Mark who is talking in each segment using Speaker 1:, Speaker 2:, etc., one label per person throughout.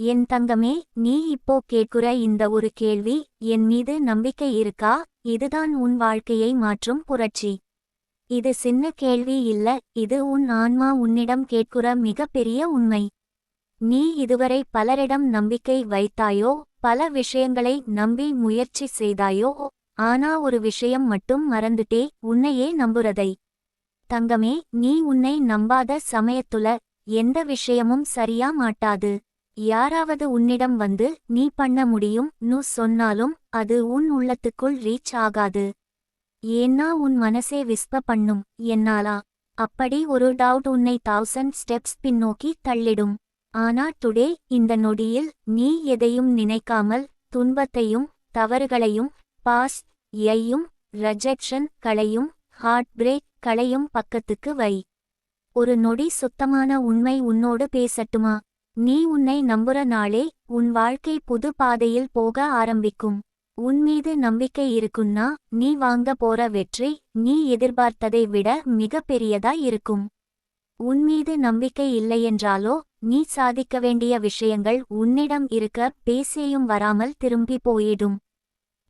Speaker 1: என் தங்கமே நீ இப்போ கேட்குற இந்த ஒரு கேள்வி என் மீது நம்பிக்கை இருக்கா? இதுதான் உன் வாழ்க்கையை மாற்றும் புரட்சி. இது சின்ன கேள்வி இல்ல இது உன் ஆன்மா உன்னிடம் கேட்குற மிகப்பெரிய உண்மை. நீ இதுவரை பலரிடம் நம்பிக்கை வைத்தாயோ பல விஷயங்களை நம்பி முயற்சி செய்தாயோ ஆனா ஒரு விஷயம் மட்டும் மறந்துட்டே உன்னையே நம்புறதை. தங்கமே நீ உன்னை நம்பாத சமயத்துல எந்த விஷயமும் சரியா மாட்டாது. யாராவது உன்னிடம் வந்து நீ பண்ண முடியும் நு சொன்னாலும் அது உன் உள்ளத்துக்குள் ரீச் ஆகாது. ஏன்னா உன் மனசே விஸ்ப பண்ணும் என்னாலா? அப்படி ஒரு டவுட் உன்னை தௌசண்ட் ஸ்டெப்ஸ் பின்னோக்கி தள்ளிடும். ஆனா டுடே இந்த நொடியில் நீ எதையும் நினைக்காமல் துன்பத்தையும் தவறுகளையும் பாஸ் யையும் ரஜெக்ஷன் களையும் ஹார்ட் பிரேக் களையும் பக்கத்துக்கு வை. ஒரு நொடி சுத்தமான உண்மை உன்னோடு பேசட்டுமா? நீ உன்னை நம்புற நாளே உன் வாழ்க்கை புது பாதையில் போக ஆரம்பிக்கும். உன் மீது நம்பிக்கை இருக்குன்னா நீ வாங்க போற வெற்றி நீ எதிர்பார்த்ததை விட மிக பெரியதா இருக்கும். உன் மீது நம்பிக்கை இல்லையென்றாலோ நீ சாதிக்க வேண்டிய விஷயங்கள் உன்னிடம் இருக்க பேசியும் வராமல் திரும்பி போயிடும்.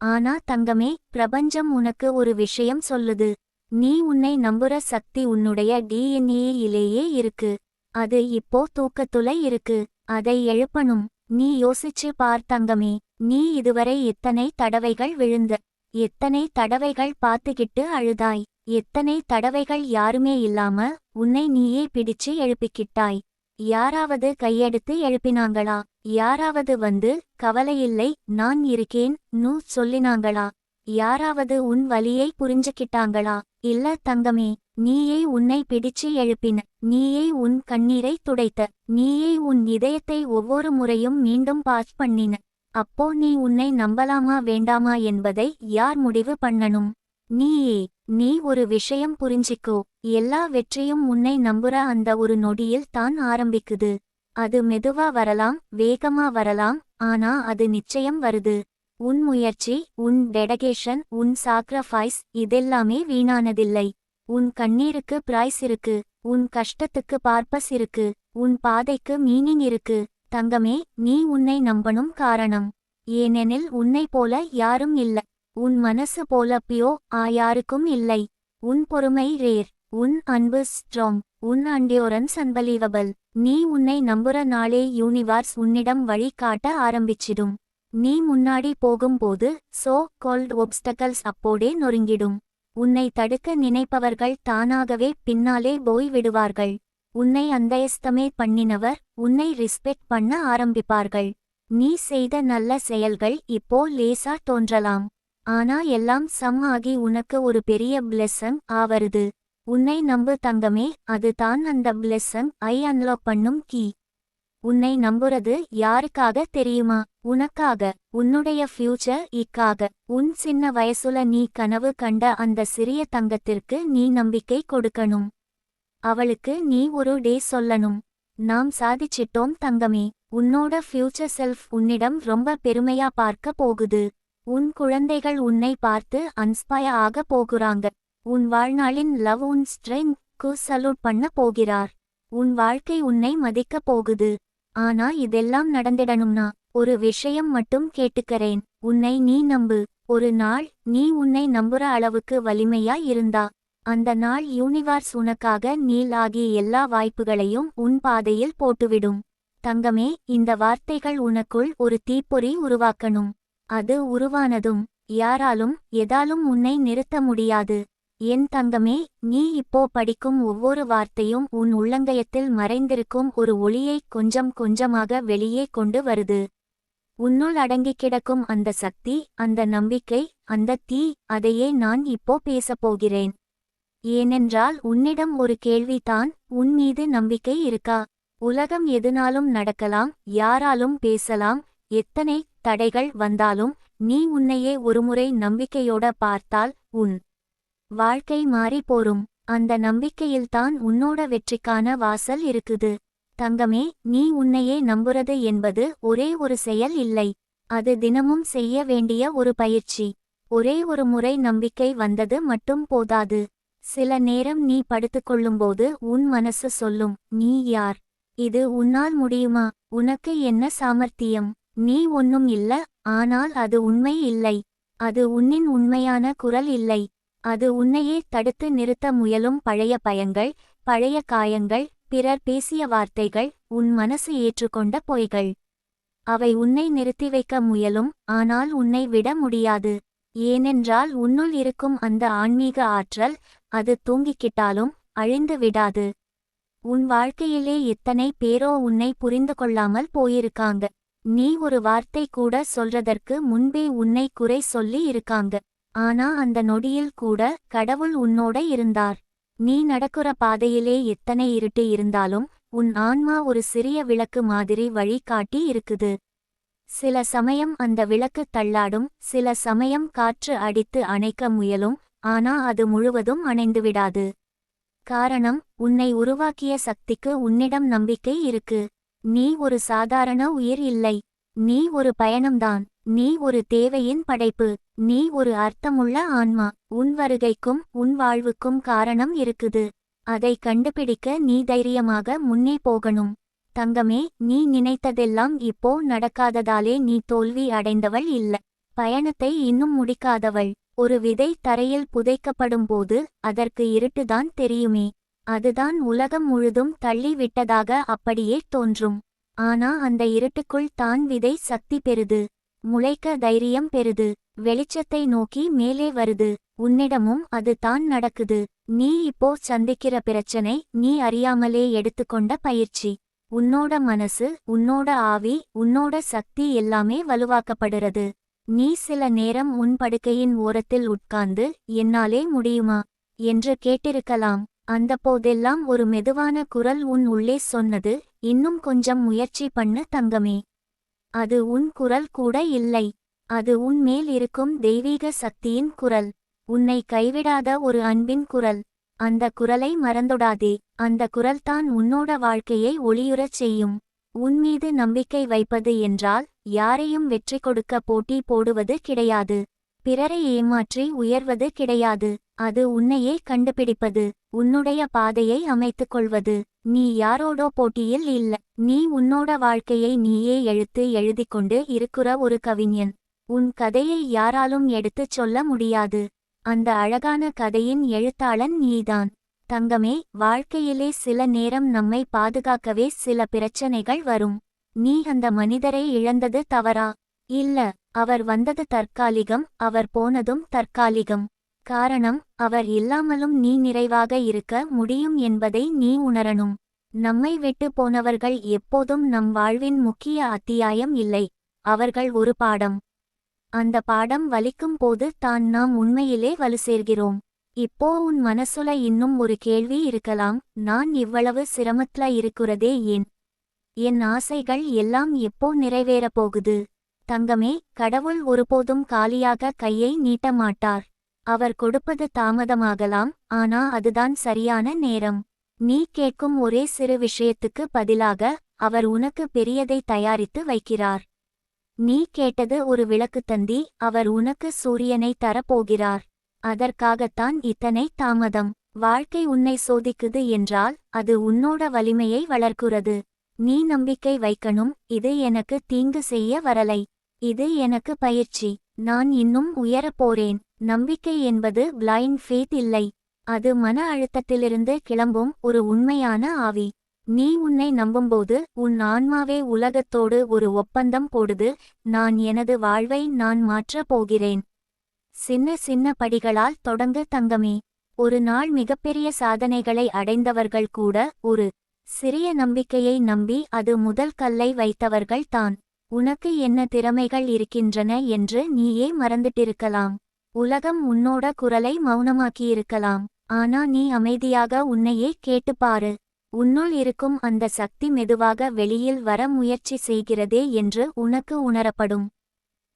Speaker 1: ஆனா தங்கமே பிரபஞ்சம் உனக்கு ஒரு விஷயம் சொல்லுது. நீ உன்னை நம்புற சக்தி உன்னுடைய டிஎன்ஏயிலேயே இருக்கு. அது இப்போ தூக்கத்துல இருக்கு. அதை எழுப்பணும். நீ யோசிச்சு பார் தங்கமே. நீ இதுவரை எத்தனை தடவைகள் விழுந்த எத்தனை தடவைகள் பார்த்துக்கிட்டு அழுதாய் எத்தனை தடவைகள் யாருமே இல்லாம உன்னை நீயே பிடிச்சு எழுப்பிக்கிட்டாய். யாராவது கையெடுத்து எழுப்பினாங்களா? யாராவது வந்து கவலையில்லை நான் இருக்கேன் நூ சொல்லினாங்களா? யாராவது உன் வலியை புரிஞ்சுக்கிட்டாங்களா? இல்ல தங்கமே நீயே உன்னை பிடிச்சு எழுப்பின. நீயே உன் கண்ணீரை துடைத்த. நீயே உன் இதயத்தை ஒவ்வொரு முறையும் மீண்டும் பாஸ் பண்ணின. அப்போ நீ உன்னை நம்பலாமா வேண்டாமா என்பதை யார் முடிவு பண்ணணும்? நீயே நீ ஒரு விஷயம் புரிஞ்சிக்கோ. எல்லா வெற்றியும் உன்னை நம்புற அந்த ஒரு நொடியில் தான் ஆரம்பிக்குது. அது மெதுவா வரலாம் வேகமா வரலாம் ஆனா அது நிச்சயம் வருது. உன் முயற்சி உன் டெடகேஷன் உன் சாக்ரஃபைஸ் இதெல்லாமே வீணானதில்லை. உன் கண்ணீருக்கு பிரைஸ் இருக்கு உன் கஷ்டத்துக்கு பார்ப்பஸ் இருக்கு உன் பாதைக்கு மீனிங் இருக்கு. தங்கமே நீ உன்னை நம்பணும் காரணம். ஏனெனில் உன்னை போல யாரும் இல்ல. உன் மனசு போல பியோ ஆ யாருக்கும் இல்லை. உன் பொறுமை ரேர். உன் அன்பு ஸ்ட்ராங். உன் அண்டியோரன்ஸ் அன்பலீவபிள். நீ உன்னை நம்புற நாளே யூனிவர்ஸ் உன்னிடம் வழி காட்ட ஆரம்பிச்சிடும். நீ முன்னாடி போகும்போது சோ கோல்ட் ஒப்ஸ்டக்கல்ஸ் அப்போடே நொறுங்கிடும். உன்னை தடுக்க நினைப்பவர்கள் தானாகவே பின்னாலே போய் விடுவார்கள் உன்னை அந்தயஸ்தமே பண்ணினவர் உன்னை ரிஸ்பெக்ட் பண்ண ஆரம்பிப்பார்கள். நீ செய்த நல்ல செயல்கள் இப்போ லேசா தோன்றலாம். ஆனா எல்லாம் சம் ஆகி உனக்கு ஒரு பெரிய பிளெஸ்ஸங் ஆவருது. உன்னை நம்பு தங்கமே அதுதான் அந்த பிளெஸ்ஸங் ஐ அன்லாக் பண்ணும் கீ. உன்னை நம்புறது யாருக்காக தெரியுமா? உனக்காக உன்னுடைய ஃபியூச்சர் இக்காக உன் சின்ன வயசுல நீ கனவு கண்ட அந்த சிறிய தங்கத்திற்கு நீ நம்பிக்கை கொடுக்கணும். அவளுக்கு நீ ஒரு டே சொல்லணும். நாம் சாதிச்சிட்டோம் தங்கமே. உன்னோட ஃபியூச்சர் செல்ஃப் உன்னிடம் ரொம்ப பெருமையா பார்க்க போகுது. உன் குழந்தைகள் உன்னை பார்த்து அன்ஸ்பயர் ஆக போகுறாங்க. உன் வாழ்நாளின் லவ் உன் ஸ்ட்ரெங்க் சல்யூட் பண்ண போகிறார். உன் வாழ்க்கை உன்னை மதிக்க போகுது. ஆனா இதெல்லாம் நடந்திடணும்னா ஒரு விஷயம் மட்டும் கேட்டுக்கறேன். உன்னை நீ நம்பு. ஒரு நாள் நீ உன்னை நம்புற அளவுக்கு வலிமையா இருந்தா. அந்த நாள் யூனிவர்ஸ் உனக்காக நீல் ஆகிய எல்லா வாய்ப்புகளையும் உன் பாதையில் போட்டுவிடும். தங்கமே இந்த வார்த்தைகள் உனக்குள் ஒரு தீப்பொறி உருவாக்கணும். அது உருவானதும் யாராலும் எதாலும் உன்னை நிறுத்த முடியாது. என் தங்கமே நீ இப்போ படிக்கும் ஒவ்வொரு வார்த்தையும் உன் உள்ளங்கயத்தில் மறைந்திருக்கும் ஒரு ஒளியை கொஞ்சம் கொஞ்சமாக வெளியே கொண்டு வருது. உன்னுள் அடங்கிக் கிடக்கும் அந்த சக்தி அந்த நம்பிக்கை அந்த தீ அதையே நான் இப்போ பேசப் போகிறேன். ஏனென்றால் உன்னிடம் ஒரு கேள்விதான் உன் மீது நம்பிக்கை இருக்கா? உலகம் எதுனாலும் நடக்கலாம் யாராலும் பேசலாம் எத்தனை தடைகள் வந்தாலும் நீ உன்னையே ஒருமுறை நம்பிக்கையோட பார்த்தால் உன் வாழ்க்கை மாறி போரும். அந்த நம்பிக்கையில்தான் உன்னோட வெற்றிக்கான வாசல் இருக்குது. தங்கமே நீ உன்னையே நம்புறது என்பது ஒரே ஒரு செயல் இல்லை. அது தினமும் செய்ய வேண்டிய ஒரு பயிற்சி. ஒரே ஒரு முறை நம்பிக்கை வந்தது மட்டும் போதாது. சில நேரம் நீ படுத்துக்கொள்ளும்போது உன் மனசு சொல்லும் நீ யார்? இது உன்னால் முடியுமா? உனக்கு என்ன சாமர்த்தியம்? நீ ஒன்னும் இல்ல ஆனால் அது உண்மை இல்லை. அது உன்னின் உண்மையான குரல் இல்லை. அது உன்னையே தடுத்து நிறுத்த முயலும் பழைய பயங்கள் பழைய காயங்கள் பிறர் பேசிய வார்த்தைகள் உன் மனசு ஏற்றுக்கொண்ட பொய்கள். அவை உன்னை நிறுத்தி வைக்க முயலும் ஆனால் உன்னை விட முடியாது. ஏனென்றால் உன்னுள் இருக்கும் அந்த ஆன்மீக ஆற்றல் அது தூங்கிக்கிட்டாலும் அழிந்து விடாது. உன் வாழ்க்கையிலே எத்தனை பேரோ உன்னை புரிந்து கொள்ளாமல் போயிருக்காங்க. நீ ஒரு வார்த்தை கூட சொல்றதற்கு முன்பே உன்னை குறை சொல்லி இருக்காங்க. ஆனா அந்த நொடியில் கூட கடவுள் உன்னோட இருந்தார். நீ நடக்குற பாதையிலே எத்தனை இருட்டு இருந்தாலும் உன் ஆன்மா ஒரு சிறிய விளக்கு மாதிரி வழி காட்டி இருக்குது. சில சமயம் அந்த விளக்கு தள்ளாடும் சில சமயம் காற்று அடித்து அணைக்க முயலும் ஆனா அது முழுவதும் அணைந்துவிடாது காரணம் உன்னை உருவாக்கிய சக்திக்கு உன்னிடம் நம்பிக்கை இருக்கு. நீ ஒரு சாதாரண உயிர் இல்லை. நீ ஒரு பயணம்தான். நீ ஒரு தேவையின் படைப்பு. நீ ஒரு அர்த்தமுள்ள ஆன்மா. உன் வருகைக்கும் உன் வாழ்வுக்கும் காரணம் இருக்குது. அதை கண்டுபிடிக்க நீ தைரியமாக முன்னே போகணும். தங்கமே நீ நினைத்ததெல்லாம் இப்போ நடக்காததாலே நீ தோல்வி அடைந்தவள் இல்ல. பயணத்தை இன்னும் முடிக்காதவள். ஒரு விதை தரையில் புதைக்கப்படும் போது அதற்கு இருட்டுதான் தெரியுமே. அதுதான் உலகம் முழுதும் தள்ளி விட்டதாக அப்படியே தோன்றும். ஆனா அந்த இருட்டுக்குள் தான் விதை சக்தி பெறுது. முளைக்க தைரியம் பெறுது. வெளிச்சத்தை நோக்கி மேலே வருது. உன்னிடமும் அது தான் நடக்குது. நீ இப்போ சந்திக்கிற பிரச்சனை நீ அறியாமலே எடுத்துக்கொண்ட பயிற்சி. உன்னோட மனசு உன்னோட ஆவி உன்னோட சக்தி எல்லாமே வலுவாக்கப்படுறது நீ சில நேரம் உன் படுக்கையின் ஓரத்தில் உட்கார்ந்து என்னாலே முடியுமா? என்று கேட்டிருக்கலாம். அந்த போதெல்லாம் ஒரு மெதுவான குரல் உன் உள்ளே சொன்னது இன்னும் கொஞ்சம் முயற்சி பண்ணு தங்கமே. அது உன் குரல் கூட இல்லை. அது உன் மேல் இருக்கும் தெய்வீக சக்தியின் குரல். உன்னை கைவிடாத ஒரு அன்பின் குரல். அந்த குரலை மறந்துடாதே. அந்த குரல்தான் உன்னோட வாழ்க்கையை ஒளியுறச் செய்யும். உன்மீது நம்பிக்கை வைப்பது என்றால் யாரையும் வெற்றி கொடுக்க போட்டி போடுவது கிடையாது. பிறரை ஏமாற்றி உயர்வது கிடையாது. அது உன்னையே கண்டுபிடிப்பது. உன்னுடைய பாதையை அமைத்துக் கொள்வது நீ யாரோடோ போட்டியில் இல்ல. நீ உன்னோட வாழ்க்கையை நீயே எழுத்து எழுதிக்கொண்டு இருக்கிற ஒரு கவிஞன். உன் கதையை யாராலும் எடுத்துச் சொல்ல முடியாது. அந்த அழகான கதையின் எழுத்தாளன் நீதான். தங்கமே வாழ்க்கையிலே சில நேரம் நம்மை பாதுகாக்கவே சில பிரச்சனைகள் வரும். நீ அந்த மனிதரை இழந்தது தவறா? இல்ல அவர் வந்தது தற்காலிகம் அவர் போனதும் தற்காலிகம். காரணம் அவர் இல்லாமலும் நீ நிறைவாக இருக்க முடியும் என்பதை நீ உணரணும். நம்மை விட்டு போனவர்கள் எப்போதும் நம் வாழ்வின் முக்கிய அத்தியாயம் இல்லை அவர்கள் ஒரு பாடம். அந்த பாடம் வலிக்கும் போது தான் நாம் உண்மையிலே வலு சேர்கிறோம். இப்போ உன் மனசுல இன்னும் ஒரு கேள்வி இருக்கலாம் நான் இவ்வளவு சிரமத்துல இருக்கிறதே ஏன்? என் ஆசைகள் எல்லாம் எப்போ நிறைவேறப் போகுது? தங்கமே கடவுள் ஒருபோதும் காலியாக கையை நீட்ட மாட்டார். அவர் கொடுப்பது தாமதமாகலாம் ஆனா அதுதான் சரியான நேரம். நீ கேட்கும் ஒரே சிறு விஷயத்துக்கு பதிலாக அவர் உனக்கு பெரியதை தயாரித்து வைக்கிறார். நீ கேட்டது ஒரு விளக்குத்தந்தி அவர் உனக்கு சூரியனை தரப்போகிறார். அதற்காகத்தான் இத்தனை தாமதம். வாழ்க்கை உன்னை சோதிக்குது என்றால் அது உன்னோட வலிமையை வளர்க்குறது. நீ நம்பிக்கை வைக்கணும் இது எனக்கு தீங்கு செய்ய வரலை. இது எனக்கு பயிற்சி. நான் இன்னும் உயரப் போறேன். நம்பிக்கை என்பது பிளைண்ட் ஃபேத் இல்லை. அது மன அழுத்தத்திலிருந்து கிளம்பும் ஒரு உண்மையான ஆவி. நீ உன்னை நம்பும்போது உன் ஆன்மாவே உலகத்தோடு ஒரு ஒப்பந்தம் போடுது நான் எனது வாழ்வை நான் மாற்றப் போகிறேன். சின்ன சின்ன படிகளால் தொடங்கு தங்கமே. ஒரு நாள் மிகப்பெரிய சாதனைகளை அடைந்தவர்கள் கூட ஒரு சிறிய நம்பிக்கையை நம்பி அது முதல் கல்லை வைத்தவர்கள் தான். உனக்கு என்ன திறமைகள் இருக்கின்றன என்று நீயே மறந்துட்டிருக்கலாம். உலகம் உன்னோட குரலை மௌனமாக்கியிருக்கலாம். ஆனா நீ அமைதியாக உன்னையே கேட்டுப்பாரு உன்னுள் இருக்கும் அந்த சக்தி மெதுவாக வெளியில் வர முயற்சி செய்கிறதே என்று உனக்கு உணரப்படும்.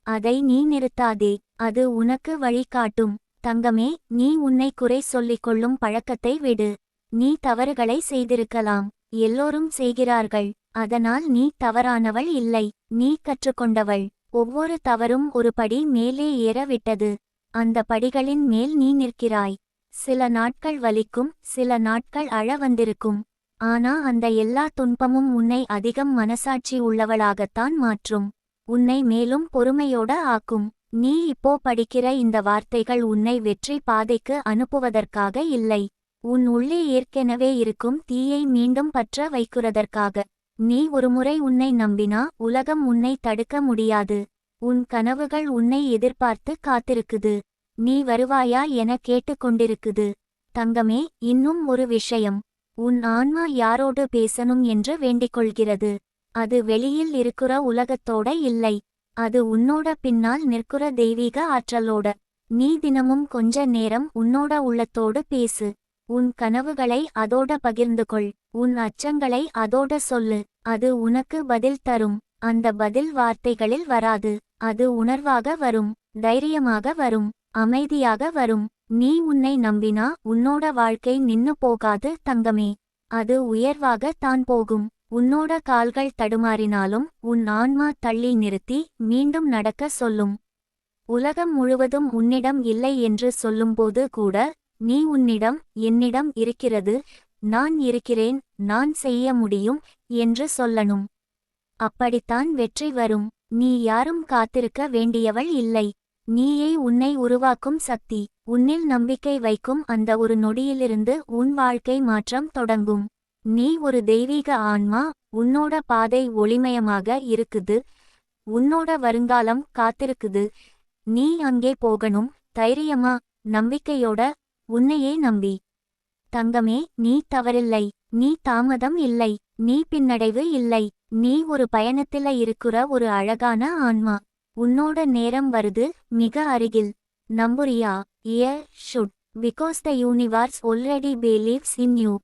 Speaker 1: அதை நீ நிறுத்தாதே. அது உனக்கு வழிகாட்டும் தங்கமே நீ உன்னை குறை சொல்லிக் கொள்ளும் பழக்கத்தை விடு. நீ தவறுகளை செய்திருக்கலாம். எல்லோரும் செய்கிறார்கள். அதனால் நீ தவறானவள் இல்லை. நீ கற்றுக்கொண்டவள். ஒவ்வொரு தவறும் ஒரு படி மேலே ஏற விட்டது. அந்த படிகளின் மேல் நீ நிற்கிறாய். சில நாட்கள் வலிக்கும் சில நாட்கள் அழ வந்திருக்கும். ஆனா அந்த எல்லா துன்பமும் உன்னை அதிகம் மனசாட்சி உள்ளவளாகத்தான் மாற்றும். உன்னை மேலும் பொறுமையோட ஆக்கும். நீ இப்போ படிக்கிற இந்த வார்த்தைகள் உன்னை வெற்றி பாதைக்கு அனுப்புவதற்காக இல்லை. உன் உள்ளே ஏற்கெனவே இருக்கும் தீயை மீண்டும் பற்ற வைக்கிறதற்காக. நீ ஒருமுறை உன்னை நம்பினா உலகம் உன்னை தடுக்க முடியாது. உன் கனவுகள் உன்னை எதிர்பார்த்து காத்திருக்குது. நீ வருவாயா என கேட்டுக்கொண்டிருக்குது. தங்கமே இன்னும் ஒரு விஷயம். உன் ஆன்மா யாரோடு பேசணும் என்று வேண்டிக்கொள்கிறது. அது வெளியில் இருக்கிற உலகத்தோட இல்லை. அது உன்னோட பின்னால் நிற்கிற தெய்வீக ஆற்றலோட. நீ தினமும் கொஞ்ச நேரம் உன்னோட உள்ளத்தோடு பேசு. உன் கனவுகளை அதோட பகிர்ந்து கொள் உன் அச்சங்களை அதோட சொல்லு. அது உனக்கு பதில் தரும். அந்த பதில் வார்த்தைகளில் வராது. அது உணர்வாக வரும் தைரியமாக வரும் அமைதியாக வரும். நீ உன்னை நம்பினா உன்னோட வாழ்க்கை நின்னு போகாது தங்கமே. அது உயர்வாக தான் போகும். உன்னோட கால்கள் தடுமாறினாலும் உன் ஆன்மா தள்ளி நிறுத்தி மீண்டும் நடக்க சொல்லும். உலகம் முழுவதும் உன்னிடம் இல்லை என்று சொல்லும்போது கூட நீ உன்னிடம் என்னிடம் இருக்கிறது. நான் இருக்கிறேன். நான் செய்ய முடியும் என்று சொல்லணும். அப்படித்தான் வெற்றி வரும். நீ யாரும் காத்திருக்க வேண்டியவள் இல்லை. நீயே உன்னை உருவாக்கும் சக்தி. உன்னில் நம்பிக்கை வைக்கும் அந்த ஒரு நொடியிலிருந்து உன் வாழ்க்கை மாற்றம் தொடங்கும். நீ ஒரு தெய்வீக ஆன்மா. உன்னோட பாதை ஒளிமயமாக இருக்குது. உன்னோட வருங்காலம் காத்திருக்குது. நீ அங்கே போகணும். தைரியமா நம்பிக்கையோட உன்னையே நம்பி. தங்கமே நீ தவறில்லை. நீ தாமதம் இல்லை. நீ பின்னடைவு இல்லை. நீ ஒரு பயணத்தில இருக்கிற ஒரு அழகான ஆன்மா. உன்னோட நேரம் வருது மிக அருகில். நம்புறியா? You should. Because the universe already believes in you